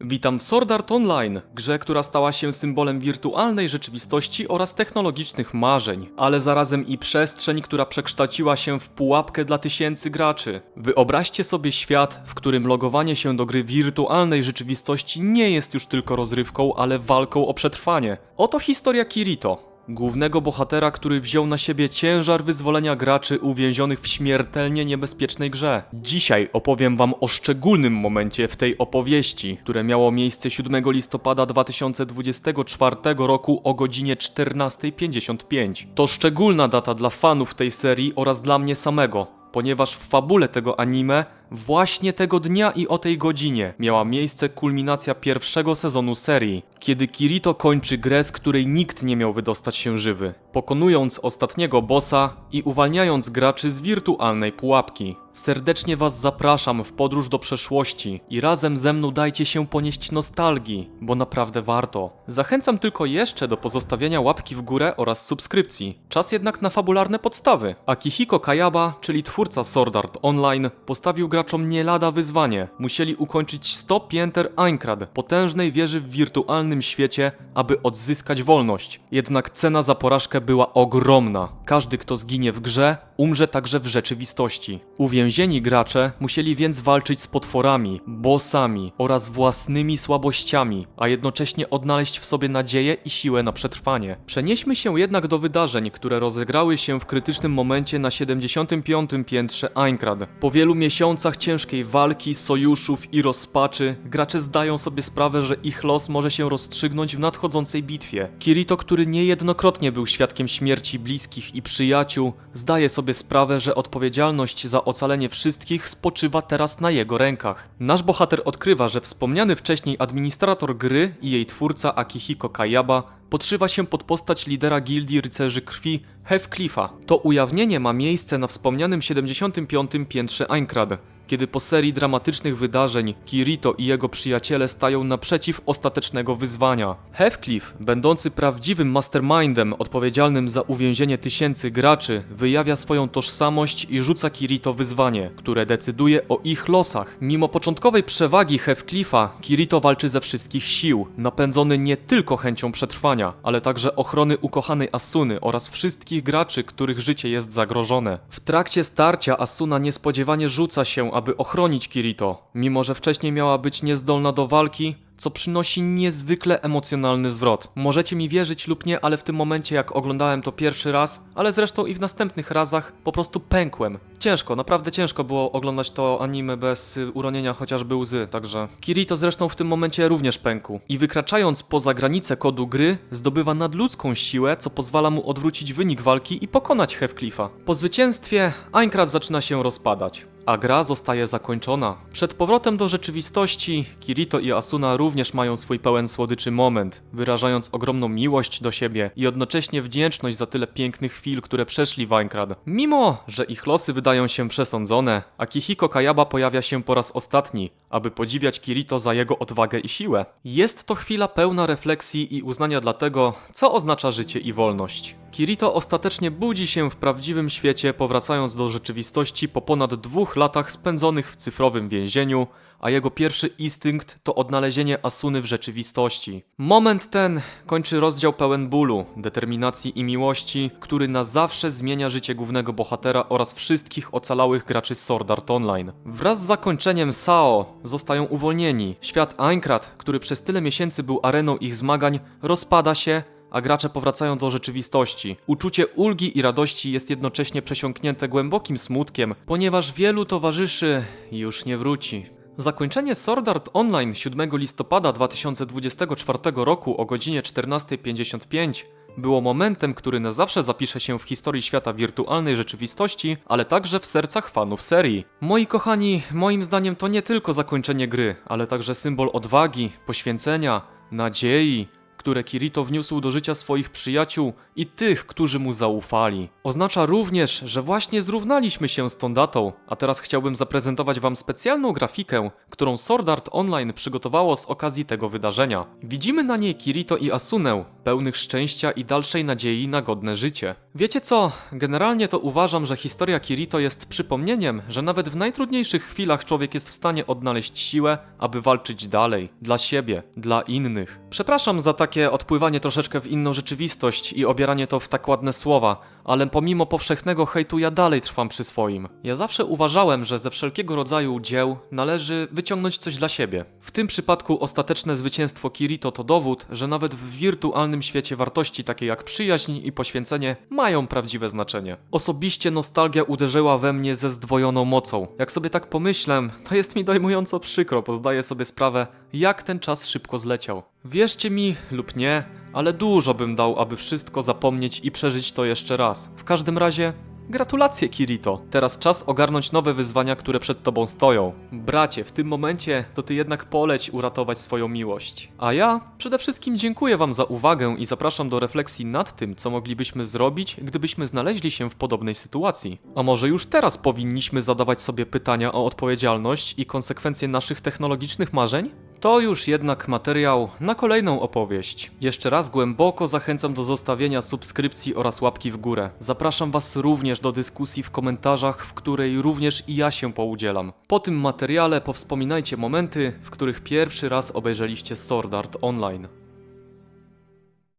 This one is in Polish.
Witam w Sword Art Online, grze, która stała się symbolem wirtualnej rzeczywistości oraz technologicznych marzeń, ale zarazem i przestrzeń, która przekształciła się w pułapkę dla tysięcy graczy. Wyobraźcie sobie świat, w którym logowanie się do gry wirtualnej rzeczywistości nie jest już tylko rozrywką, ale walką o przetrwanie. Oto historia Kirito, Głównego bohatera, który wziął na siebie ciężar wyzwolenia graczy uwięzionych w śmiertelnie niebezpiecznej grze. Dzisiaj opowiem wam o szczególnym momencie w tej opowieści, które miało miejsce 7 listopada 2024 roku o godzinie 14.55. To szczególna data dla fanów tej serii oraz dla mnie samego, ponieważ w fabule tego anime właśnie tego dnia i o tej godzinie miała miejsce kulminacja pierwszego sezonu serii, kiedy Kirito kończy grę, z której nikt nie miał wydostać się żywy, pokonując ostatniego bossa i uwalniając graczy z wirtualnej pułapki. Serdecznie Was zapraszam w podróż do przeszłości i razem ze mną dajcie się ponieść nostalgii, bo naprawdę warto. Zachęcam tylko jeszcze do pozostawienia łapki w górę oraz subskrypcji. Czas jednak na fabularne podstawy. Akihiko Kayaba, czyli twórca Sword Art Online, postawił graczom nie lada wyzwanie. Musieli ukończyć 100 pięter Aincrad, potężnej wieży w wirtualnym świecie, aby odzyskać wolność. Jednak cena za porażkę była ogromna. Każdy, kto zginie w grze, umrze także w rzeczywistości. Uwięzieni gracze musieli więc walczyć z potworami, bossami oraz własnymi słabościami, a jednocześnie odnaleźć w sobie nadzieję i siłę na przetrwanie. Przenieśmy się jednak do wydarzeń, które rozegrały się w krytycznym momencie na 75. piętrze Aincrad. Po wielu miesiącach ciężkiej walki, sojuszów i rozpaczy, gracze zdają sobie sprawę, że ich los może się rozstrzygnąć w nadchodzącej bitwie. Kirito, który niejednokrotnie był świadkiem śmierci bliskich i przyjaciół, zdaje sobie sprawę, że odpowiedzialność za ocalenie wszystkich spoczywa teraz na jego rękach. Nasz bohater odkrywa, że wspomniany wcześniej administrator gry i jej twórca Akihiko Kayaba podszywa się pod postać lidera gildii rycerzy krwi Heathcliffa. To ujawnienie ma miejsce na wspomnianym 75. piętrze Aincrad, kiedy po serii dramatycznych wydarzeń Kirito i jego przyjaciele stają naprzeciw ostatecznego wyzwania. Heathcliff, będący prawdziwym mastermindem odpowiedzialnym za uwięzienie tysięcy graczy, wyjawia swoją tożsamość i rzuca Kirito wyzwanie, które decyduje o ich losach. Mimo początkowej przewagi Heathcliffa, Kirito walczy ze wszystkich sił, napędzony nie tylko chęcią przetrwania, ale także ochrony ukochanej Asuny oraz wszystkich graczy, których życie jest zagrożone. W trakcie starcia Asuna niespodziewanie rzuca się, aby ochronić Kirito, mimo że wcześniej miała być niezdolna do walki, co przynosi niezwykle emocjonalny zwrot. Możecie mi wierzyć lub nie, ale w tym momencie jak oglądałem to pierwszy raz, ale zresztą i w następnych razach, po prostu pękłem. Ciężko, naprawdę ciężko było oglądać to anime bez y, uronienia chociażby łzy, także... Kirito zresztą w tym momencie również pękł. I wykraczając poza granicę kodu gry, zdobywa nadludzką siłę, co pozwala mu odwrócić wynik walki i pokonać Heathcliffa. Po zwycięstwie Aincrad zaczyna się rozpadać a gra zostaje zakończona. Przed powrotem do rzeczywistości, Kirito i Asuna również mają swój pełen słodyczy moment, wyrażając ogromną miłość do siebie i jednocześnie wdzięczność za tyle pięknych chwil, które przeszli w Aincrad. Mimo, że ich losy wydają się przesądzone, Akihiko Kayaba pojawia się po raz ostatni, aby podziwiać Kirito za jego odwagę i siłę. Jest to chwila pełna refleksji i uznania dla tego, co oznacza życie i wolność. Kirito ostatecznie budzi się w prawdziwym świecie, powracając do rzeczywistości po ponad dwóch latach spędzonych w cyfrowym więzieniu, a jego pierwszy instynkt to odnalezienie Asuny w rzeczywistości. Moment ten kończy rozdział pełen bólu, determinacji i miłości, który na zawsze zmienia życie głównego bohatera oraz wszystkich ocalałych graczy Sword Art Online. Wraz z zakończeniem SAO zostają uwolnieni. Świat Aincrad, który przez tyle miesięcy był areną ich zmagań, rozpada się, a gracze powracają do rzeczywistości. Uczucie ulgi i radości jest jednocześnie przesiąknięte głębokim smutkiem, ponieważ wielu towarzyszy już nie wróci. Zakończenie Sword Art Online 7 listopada 2024 roku o godzinie 14.55 było momentem, który na zawsze zapisze się w historii świata wirtualnej rzeczywistości, ale także w sercach fanów serii. Moi kochani, moim zdaniem to nie tylko zakończenie gry, ale także symbol odwagi, poświęcenia, nadziei, które Kirito wniósł do życia swoich przyjaciół i tych, którzy mu zaufali. Oznacza również, że właśnie zrównaliśmy się z tą datą, a teraz chciałbym zaprezentować Wam specjalną grafikę, którą Sword Art Online przygotowało z okazji tego wydarzenia. Widzimy na niej Kirito i Asunę, pełnych szczęścia i dalszej nadziei na godne życie. Wiecie co? Generalnie to uważam, że historia Kirito jest przypomnieniem, że nawet w najtrudniejszych chwilach człowiek jest w stanie odnaleźć siłę, aby walczyć dalej, dla siebie, dla innych. Przepraszam za takie odpływanie troszeczkę w inną rzeczywistość i obieranie to w tak ładne słowa, ale pomimo powszechnego hejtu ja dalej trwam przy swoim. Ja zawsze uważałem, że ze wszelkiego rodzaju dzieł należy wyciągnąć coś dla siebie. W tym przypadku ostateczne zwycięstwo Kirito to dowód, że nawet w wirtualnym świecie wartości takie jak przyjaźń i poświęcenie mają prawdziwe znaczenie. Osobiście nostalgia uderzyła we mnie ze zdwojoną mocą. Jak sobie tak pomyślę, to jest mi dojmująco przykro, bo zdaję sobie sprawę, jak ten czas szybko zleciał. Wierzcie mi lub nie, ale dużo bym dał, aby wszystko zapomnieć i przeżyć to jeszcze raz. W każdym razie, gratulacje Kirito. Teraz czas ogarnąć nowe wyzwania, które przed tobą stoją. Bracie, w tym momencie to ty jednak poleć uratować swoją miłość. A ja przede wszystkim dziękuję wam za uwagę i zapraszam do refleksji nad tym, co moglibyśmy zrobić, gdybyśmy znaleźli się w podobnej sytuacji. A może już teraz powinniśmy zadawać sobie pytania o odpowiedzialność i konsekwencje naszych technologicznych marzeń? To już jednak materiał na kolejną opowieść. Jeszcze raz głęboko zachęcam do zostawienia subskrypcji oraz łapki w górę. Zapraszam Was również do dyskusji w komentarzach, w której również i ja się poudzielam. Po tym materiale powspominajcie momenty, w których pierwszy raz obejrzeliście Sword Art Online.